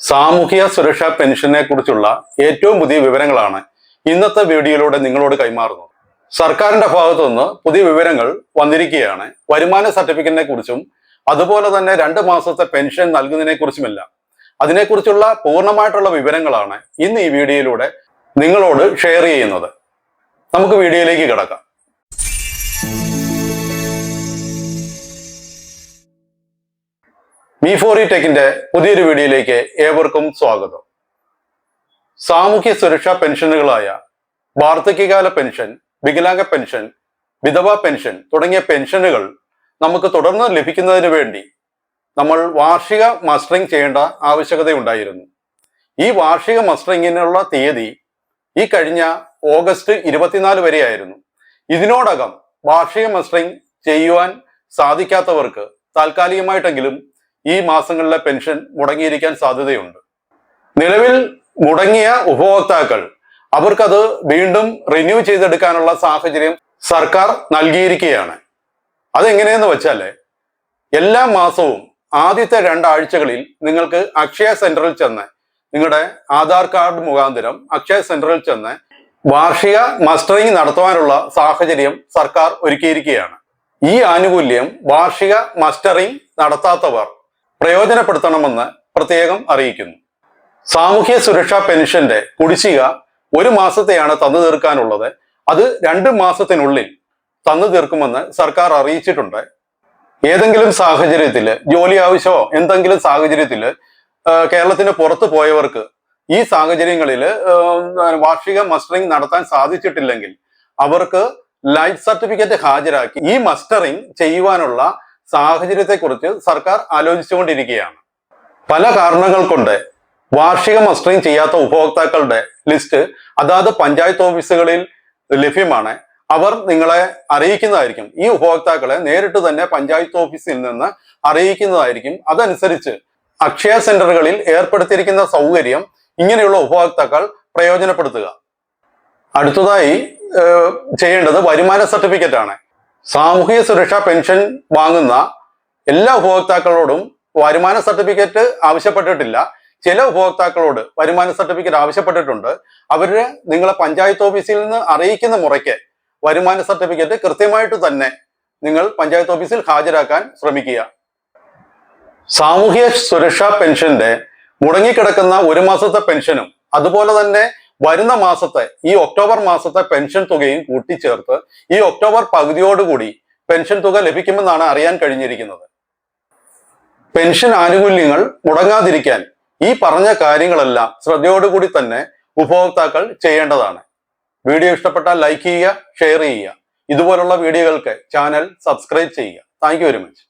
സാമൂഹിക സുരക്ഷാ പെൻഷനെ കുറിച്ചുള്ള ഏറ്റവും പുതിയ വിവരങ്ങളാണ് ഇന്നത്തെ വീഡിയോയിലൂടെ നിങ്ങളോട് കൈമാറുന്നത്. സർക്കാരിന്റെ ഭാഗത്തുനിന്ന് പുതിയ വിവരങ്ങൾ വന്നിരിക്കുകയാണ്. വരുമാന സർട്ടിഫിക്കറ്റിനെ കുറിച്ചും അതുപോലെ തന്നെ രണ്ട് മാസത്തെ പെൻഷൻ നൽകുന്നതിനെ കുറിച്ചുമെല്ലാം. അതിനെക്കുറിച്ചുള്ള പൂർണമായിട്ടുള്ള വിവരങ്ങളാണ് ഇന്ന് ഈ വീഡിയോയിലൂടെ നിങ്ങളോട് ഷെയർ ചെയ്യുന്നത്. നമുക്ക് വീഡിയോയിലേക്ക് കിടക്കാം. മീ ഇ ടെക്കിന്റെ പുതിയൊരു വീഡിയോയിലേക്ക് ഏവർക്കും സ്വാഗതം. സാമൂഹ്യ സുരക്ഷാ പെൻഷനുകളായ വാർദ്ധക്യകാല പെൻഷൻ വികലാംഗ പെൻഷൻ വിധവ പെൻഷൻ തുടങ്ങിയ പെൻഷനുകൾ നമുക്ക് തുടർന്ന് ലഭിക്കുന്നതിന് വേണ്ടി നമ്മൾ വാർഷിക മസ്റ്ററിംഗ് ചെയ്യേണ്ട ആവശ്യകതയുണ്ടായിരുന്നു. ഈ വാർഷിക മസ്റ്ററിങ്ങിനുള്ള തീയതി ഈ കഴിഞ്ഞ ഓഗസ്റ്റ് ഇരുപത്തിനാല് വരെയായിരുന്നു. ഇതിനോടകം വാർഷിക മസ്റ്ററിംഗ് ചെയ്യുവാൻ സാധിക്കാത്തവർക്ക് താൽക്കാലികമായിട്ടെങ്കിലും ഈ മാസങ്ങളിലെ പെൻഷൻ മുടങ്ങിയിരിക്കാൻ സാധ്യതയുണ്ട്. നിലവിൽ മുടങ്ങിയ ഉപഭോക്താക്കൾ അവർക്കത് വീണ്ടും റിന്യൂ ചെയ്തെടുക്കാനുള്ള സാഹചര്യം സർക്കാർ നൽകിയിരിക്കുകയാണ്. അതെങ്ങനെയെന്ന് വെച്ചാൽ എല്ലാ മാസവും ആദ്യത്തെ രണ്ടാഴ്ചകളിൽ നിങ്ങൾക്ക് അക്ഷയ സെന്ററിൽ ചെന്ന് നിങ്ങളുടെ ആധാർ കാർഡ് മുഖാന്തരം അക്ഷയ സെന്ററിൽ ചെന്ന് വാർഷിക മസ്റ്ററിംഗ് നടത്തുവാനുള്ള സാഹചര്യം സർക്കാർ ഒരുക്കിയിരിക്കുകയാണ്. ഈ ആനുകൂല്യം വാർഷിക മസ്റ്ററിംഗ് നടത്താത്തവർ പ്രയോജനപ്പെടുത്തണമെന്ന് പ്രത്യേകം അറിയിക്കുന്നു. സാമൂഹ്യ സുരക്ഷാ പെൻഷന്റെ കുടിശ്ശിക ഒരു മാസത്തെയാണ് തന്നു തീർക്കാനുള്ളത്. അത് രണ്ട് മാസത്തിനുള്ളിൽ തന്നു തീർക്കുമെന്ന് സർക്കാർ അറിയിച്ചിട്ടുണ്ട്. ഏതെങ്കിലും സാഹചര്യത്തിൽ ജോലി ആവശ്യമോ എന്തെങ്കിലും സാഹചര്യത്തിൽ കേരളത്തിന് പുറത്തു പോയവർക്ക് ഈ സാഹചര്യങ്ങളിൽ വാർഷിക മസ്റ്ററിംഗ് നടത്താൻ സാധിച്ചിട്ടില്ലെങ്കിൽ അവർക്ക് ലൈഫ് സർട്ടിഫിക്കറ്റ് ഹാജരാക്കി ഈ മസ്റ്ററിംഗ് ചെയ്യുവാനുള്ള സാഹചര്യത്തെക്കുറിച്ച് സർക്കാർ ആലോചിച്ചുകൊണ്ടിരിക്കുകയാണ്. പല കാരണങ്ങൾ കൊണ്ട് വാർഷിക മസ്റ്ററിംഗ് ചെയ്യാത്ത ഉപഭോക്താക്കളുടെ ലിസ്റ്റ് അതാത് പഞ്ചായത്ത് ഓഫീസുകളിൽ ലഭ്യമാണ്. അവർ നിങ്ങളെ അറിയിക്കുന്നതായിരിക്കും. ഈ ഉപഭോക്താക്കളെ നേരിട്ട് തന്നെ പഞ്ചായത്ത് ഓഫീസിൽ നിന്ന് അറിയിക്കുന്നതായിരിക്കും. അതനുസരിച്ച് അക്ഷയ സെന്ററുകളിൽ ഏർപ്പെടുത്തിയിരിക്കുന്ന സൗകര്യം ഇങ്ങനെയുള്ള ഉപഭോക്താക്കൾ പ്രയോജനപ്പെടുത്തുക. അടുത്തതായി ചെയ്യേണ്ടത് വരുമാന സർട്ടിഫിക്കറ്റ് ആണ് സാമൂഹിക സുരക്ഷാ പെൻഷൻ വാങ്ങുന്ന എല്ലാ ഉപഭോക്താക്കളോടും വരുമാന സർട്ടിഫിക്കറ്റ് ആവശ്യപ്പെട്ടിട്ടില്ല. ചില ഉപഭോക്താക്കളോട് വരുമാന സർട്ടിഫിക്കറ്റ് ആവശ്യപ്പെട്ടിട്ടുണ്ട്. അവർ നിങ്ങളെ പഞ്ചായത്ത് ഓഫീസിൽ നിന്ന് അറിയിക്കുന്ന മുറയ്ക്ക് വരുമാന സർട്ടിഫിക്കറ്റ് കൃത്യമായിട്ട് തന്നെ നിങ്ങൾ പഞ്ചായത്ത് ഓഫീസിൽ ഹാജരാക്കാൻ ശ്രമിക്കുക. സാമൂഹ്യ സുരക്ഷാ പെൻഷന്റെ മുടങ്ങിക്കിടക്കുന്ന ഒരു മാസത്തെ പെൻഷനും അതുപോലെ തന്നെ വരുന്ന മാസത്തെ ഈ ഒക്ടോബർ മാസത്തെ പെൻഷൻ തുകയും കൂട്ടിച്ചേർത്ത് ഈ ഒക്ടോബർ പകുതിയോടുകൂടി പെൻഷൻ തുക ലഭിക്കുമെന്നാണ് അറിയാൻ കഴിഞ്ഞിരിക്കുന്നത്. പെൻഷൻ ആനുകൂല്യങ്ങൾ മുടങ്ങാതിരിക്കാൻ ഈ പറഞ്ഞ കാര്യങ്ങളെല്ലാം ശ്രദ്ധയോടുകൂടി തന്നെ ഉപഭോക്താക്കൾ ചെയ്യേണ്ടതാണ്. വീഡിയോ ഇഷ്ടപ്പെട്ടാൽ ലൈക്ക് ചെയ്യുക ഷെയർ ചെയ്യുക. ഇതുപോലുള്ള വീഡിയോകൾക്ക് ചാനൽ സബ്സ്ക്രൈബ് ചെയ്യുക. Thank very much.